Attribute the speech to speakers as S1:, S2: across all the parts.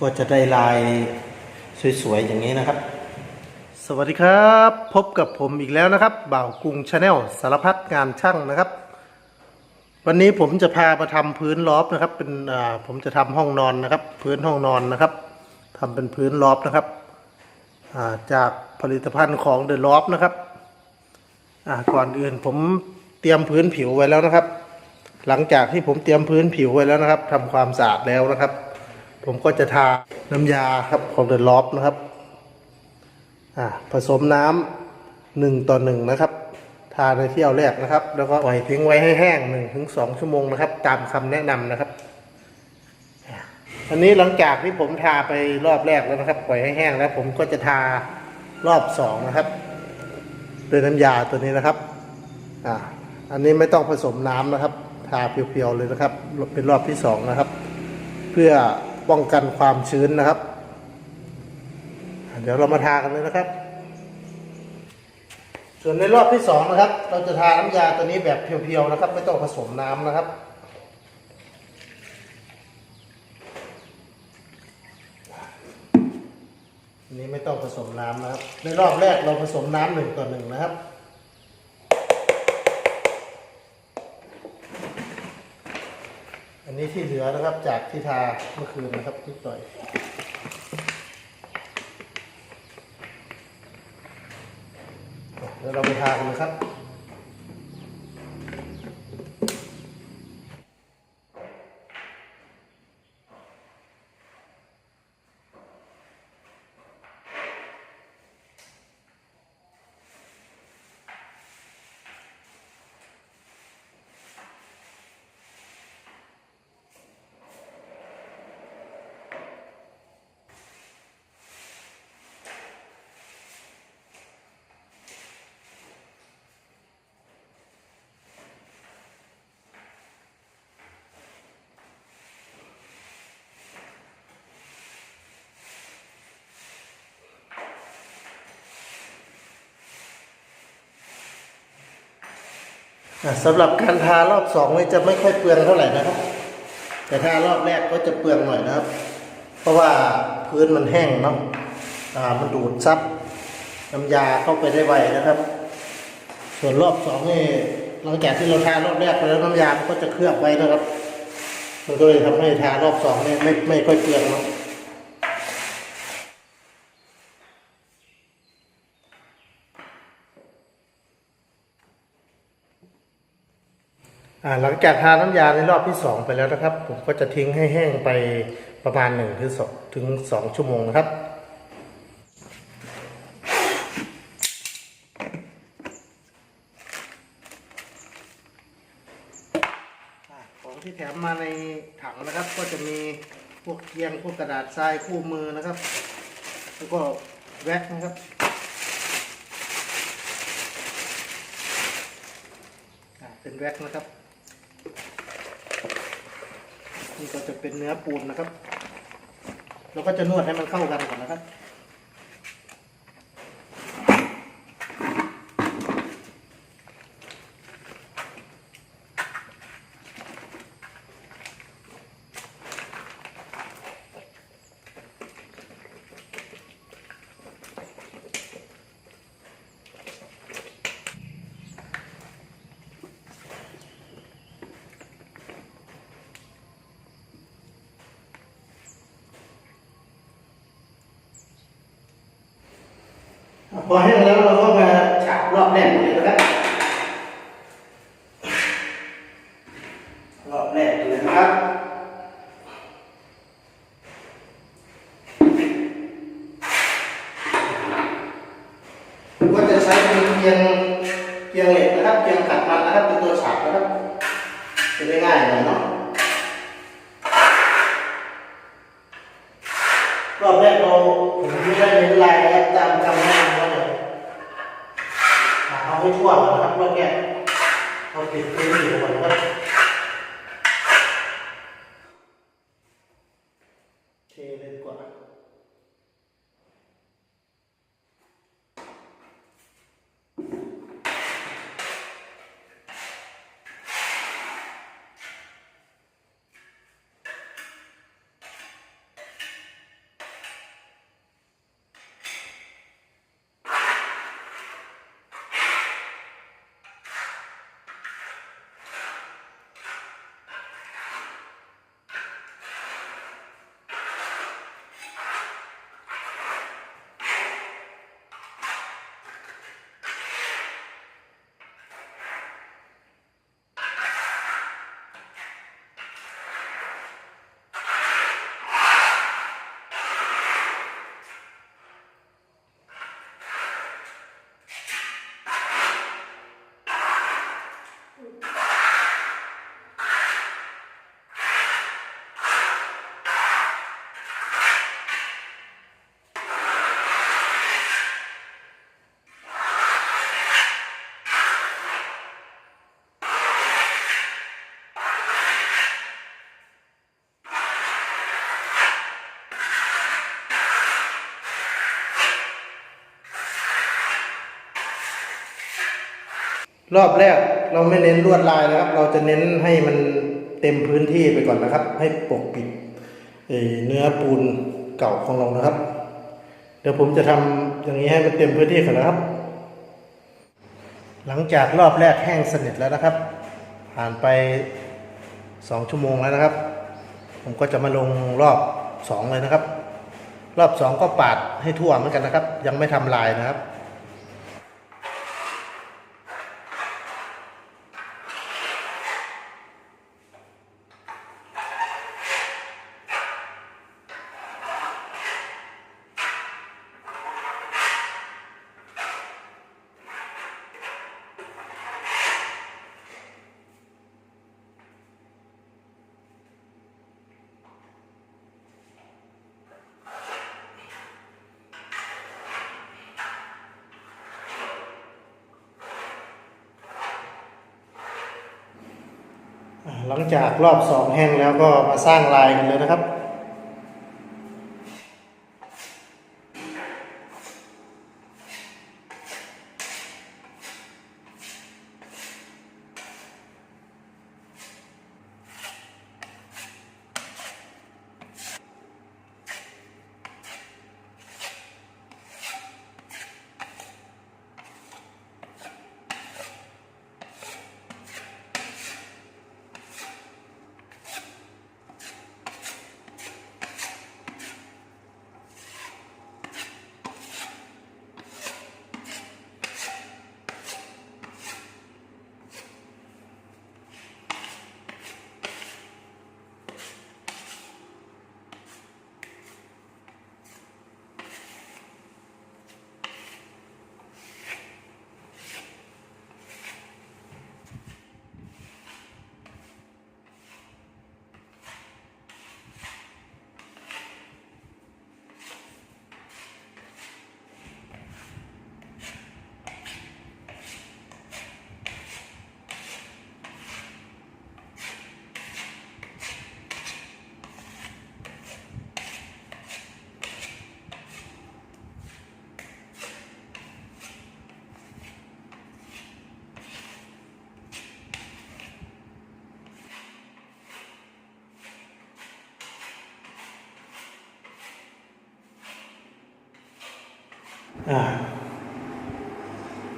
S1: ก็จะได้ลายสวยๆอย่างนี้นะครับ สวัสดีครับ พบกับผมอีกแล้วนะครับบ่าวกรุงชาแนลสารพัดงานช่างนะครับ วันนี้ผมจะพามาทำพื้นลอฟนะครับ เป็นผมจะทำห้องนอนนะครับ พื้นห้องนอนนะครับทำเป็นพื้นลอฟนะครับาจากผลิตภัณฑ์ของเดอะลอฟนะครับก่อนอื่นผมเตรียมพื้นผิวไว้แล้วนะครับ หลังจากที่ผมเตรียมพื้นผิวไว้แล้วนะครับทำความสะอาดแล้วนะครับ ผมก็จะทาน้ำยาครับของเดอะล็อฟนะครับอ่าผสมน้ำหนึ่งต่อหนึ่งนะครับ ทาในเที่ยวแรกนะครับ แล้วก็ปล่อยทิ้งไว้ให้แห้งหนึ่งถึงสองชั่วโมงนะครับ ตามคำแนะนำนะครับอันนี้หลังจากที่ผมทาไปรอบแรกแล้วนะครับ ปล่อยให้แห้งแล้ว ผมก็จะทารอบสองนะครับด้วยน้ำยาตัวนี้นะครับอ่าอันนี้ไม่ต้องผสมน้ำนะครับ ทาเพียวๆเลยนะครับ เป็นรอบที่สองนะครับ เพื่อ ป้องกันความชื้นนะครับ เดี๋ยวเรามาทากันเลยนะครับ ส่วนในรอบที่สองนะครับ เราจะทาน้ำยาตัวนี้แบบเพียวๆนะครับ ไม่ต้องผสมน้ำนะครับนนี้ไม่ต้องผสมน้ำนะครับ ในรอบแรกเราผสมน้ำหนึ่งต่อหนึ่งนะครับ นนี้ที่เหลือนะครับจากที่ทาเมื่อคืนนะครับที่ต่อยเดี๋ยวเราไปทากันนะครับ สำหรับการทารอบสองนี่จะไม่ค่อยเปลืองเท่าไหร่นะครับ แต่ทารอบแรกก็จะเปลืองหน่อยนะครับ เพราะว่าพื้นมันแห้งเนาะมันดูดซับน้ำยาเข้าไปได้ไวนะครับ ส่วนรอบสองนี่หลังจากที่เราทารอบแรกไปแล้วน้ำยาก็จะเคลือบไว้นะครับ มันก็เลยทำให้ทารอบสองนี่ไม่ไม่ค่อยเปลืองเนาะ หลังจากทาน้ำยาในรอบที่สองไปแล้วนะครับ ผมก็จะทิ้งให้แห้งไปประมาณหนึ่งถึงสองชั่วโมงนะครับ ของที่แถมมาในถังนะครับ ก็จะมีพวกเกียงพวกกระดาษทรายคู่มือนะครับ แล้วก็แว็กนะครับเป็นแว็กนะครับ นี่ก็จะเป็นเนื้อปูนนะครับ เราก็จะนวดให้มันเข้ากันก่อนนะครับ พอแห้งแล้วเราก็มาฉาบรอบแรกเลยนะครับรอบแรกเลยนะครับก็จะใช้เป็นเพียงเพียงเหล็กนะครับเพียงขัดมันนะครับเป็นตัวฉาบนะครับจะได้ง่ายหน่อยเนาะ รอบแรกเราไม่เน้นลวดลายนะครับ เราจะเน้นให้มันเต็มพื้นที่ไปก่อนนะครับ ให้ปกปิดเเนื้อปูนเก่าของเรานะครับ เดี๋ยวผมจะทำอย่างนี้ให้มันเต็มพื้นที่ก่อนนะครับ หลังจากรอบแรกแห้งสนิทแล้วนะครับ ผ่านไปสองชั่วโมงแล้วนะครับ ผมก็จะมาลงรอบสองเลยนะครับ รอบสองก็ปาดให้ทั่วเหมือนกันนะครับ ยังไม่ทำลายนะครับ หลังจากรอบสองแห้งแล้วก็มาสร้างลายกันเลยนะครับ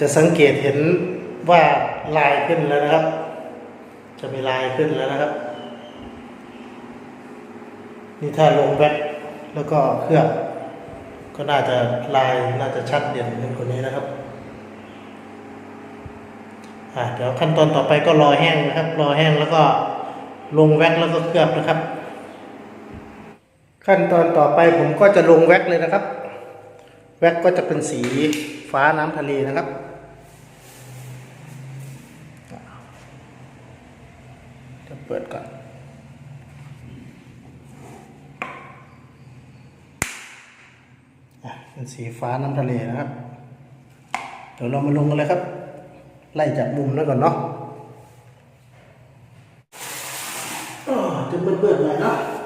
S1: จะสังเกตเห็นว่าลายขึ้นแล้วนะครับ จะมีลายขึ้นแล้วนะครับ นี่ถ้าลงแบ็คแล้วก็เคลือบก็น่าจะลายน่าจะชัดเด่นขึ้นกว่านี้นะครับอ่าเดี๋ยวขั้นตอนต่อไปก็รอแห้งนะครับ รอแห้งแล้วก็ลงแว็กแล้วก็เคลือบนะครับ ขั้นตอนต่อไปผมก็จะลงแว็กเลยนะครับ แว็กก็จะเป็นสีฟ้าน้ำทะเลนะครับ จะเปิดก่อน เป็นสีฟ้าน้ำทะเลนะครับ เดี๋ยวเรามาลงกันเลยครับ ไล่จากมุมแล้วก่อนเนาะจะเปิดๆหน่อยเนาะ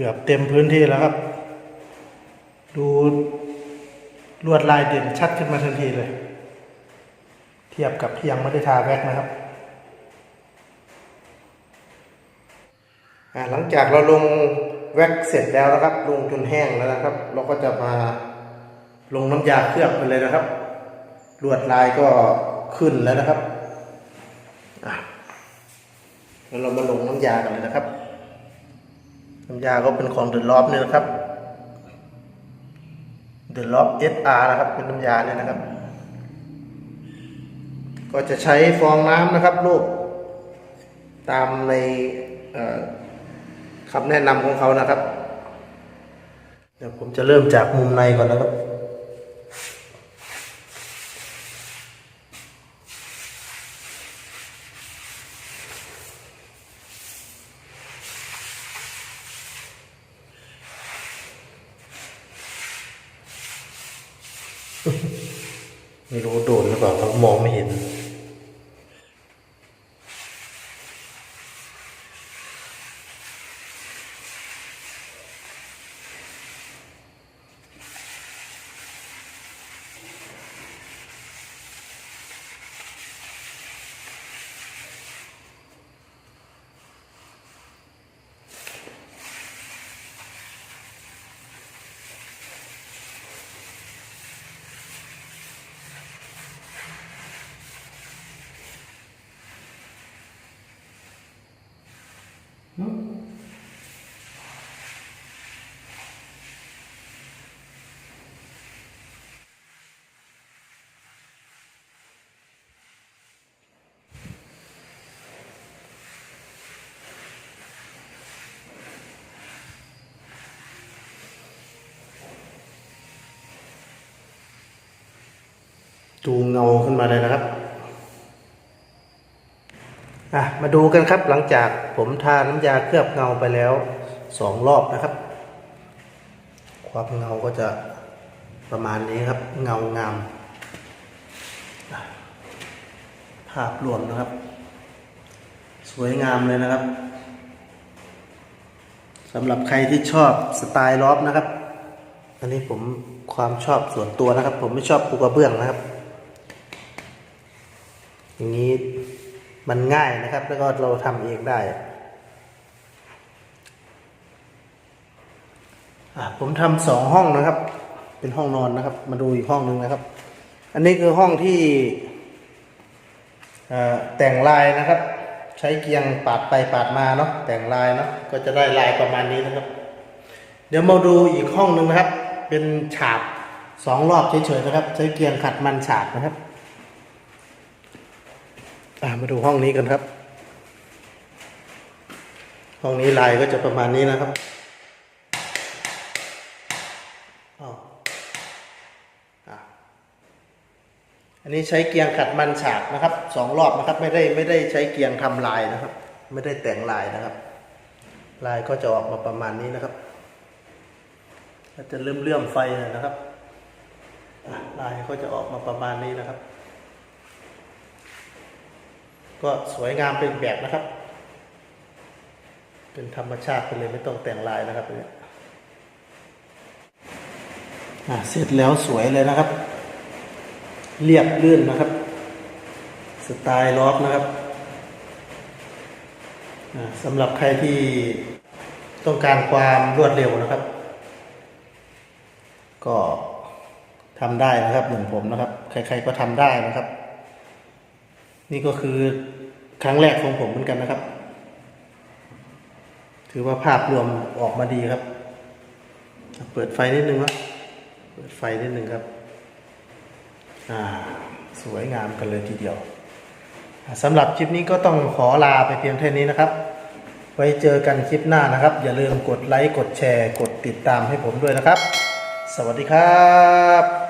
S1: เกือบเต็มพื้นที่แล้วครับ ดูลวดลายเด่นชัดขึ้นมาทันทีเลย เทียบกับที่ยังไม่ได้ทาแว็กนะครับหลังจากเราลงแว็กเสร็จแล้วนะครับ ลงจนแห้งแล้วนะครับ เราก็จะมาลงน้ำยาเคลือบไปเลยนะครับ ลวดลายก็ขึ้นแล้วนะครับแล้วเรามาลงน้ำยากันเลยนะครับ น้ำยาก็เป็นของเดือดรอบเนี่ยนะครับเดือดรอบเอสอาร์นะครับ เป็นน้ำยาเนี่ยนะครับ ก็จะใช้ฟองน้ำนะครับลูกตามในคำแนะนำของเขานะครับ เดี๋ยวผมจะเริ่มจากมุมในก่อนนะครับ ไม่รู้โดนหรือเปล่าเรามองไม่เห็น ดูเงาขึ้นมาเลยนะครับอะมาดูกันครับหลังจากผมทาน้ำยาเคลือบเงาไปแล้วสองรอบนะครับ ความเงาก็จะประมาณนี้ครับ เงางาม ภาพรวมนะครับ สวยงามเลยนะครับสำหรับใครที่ชอบสไตล์ล็อบนะครับ อันนี้ผมความชอบส่วนตัวนะครับ ผมไม่ชอบปูกระเบื้องนะครับ อย่างนี้มันง่ายนะครับ แล้วก็เราทำเองได้ผมทำสองห้องนะครับ เป็นห้องนอนนะครับ มาดูอีกห้องหนึ่งนะครับ อันนี้คือห้องที่แต่งลายนะครับ ใช้เกียงปาดไปปาดมาเนาะแต่งลายเนาะก็จะได้ลายประมาณนี้นะครับ เดี๋ยวมาดูอีกห้องหนึ่งนะครับ เป็นฉาบสองรอบเฉยๆนะครับ ใช้เกียงขัดมันฉาบนะครับ มาดูห้องนี้กันครับ ห้องนี้ลายก็จะประมาณนี้นะครับอ๋ออะอันนี้ใช้เกียงขัดมันฉากนะครับสองรอบนะครับ ไม่ได้ไม่ได้ใช้เกียงทำลายนะครับ ไม่ได้แต่งลายนะครับ ลายก็จะออกมาประมาณนี้นะครับจะเลื่อมเลื่อมๆไฟนะครับลายก็จะออกมาประมาณนี้นะครับ ก็สวยงามเป็นแบบนะครับ เป็นธรรมชาติไปเลยไม่ต้องแต่งลายนะครับเนี่ยเสร็จแล้วสวยเลยนะครับ เรียบลื่นนะครับ สไตล์ล็อบนะครับสำหรับใครที่ต้องการความรวดเร็วนะครับ ก็ทำได้นะครับเหมือนผมนะครับ ใครๆก็ทำได้นะครับ นี่ก็คือครั้งแรกของผมเหมือนกันนะครับ ถือว่าภาพรวมออกมาดีครับ เปิดไฟนิดนึงวะเปิดไฟนิดนึงครับ อ่า สวยงามกันเลยทีเดียวสำหรับคลิปนี้ก็ต้องขอลาไปเพียงเท่านี้นะครับ ไว้เจอกันคลิปหน้านะครับ อย่าลืมกดไลค์ กดแชร์ กดติดตามให้ผมด้วยนะครับ สวัสดีครับ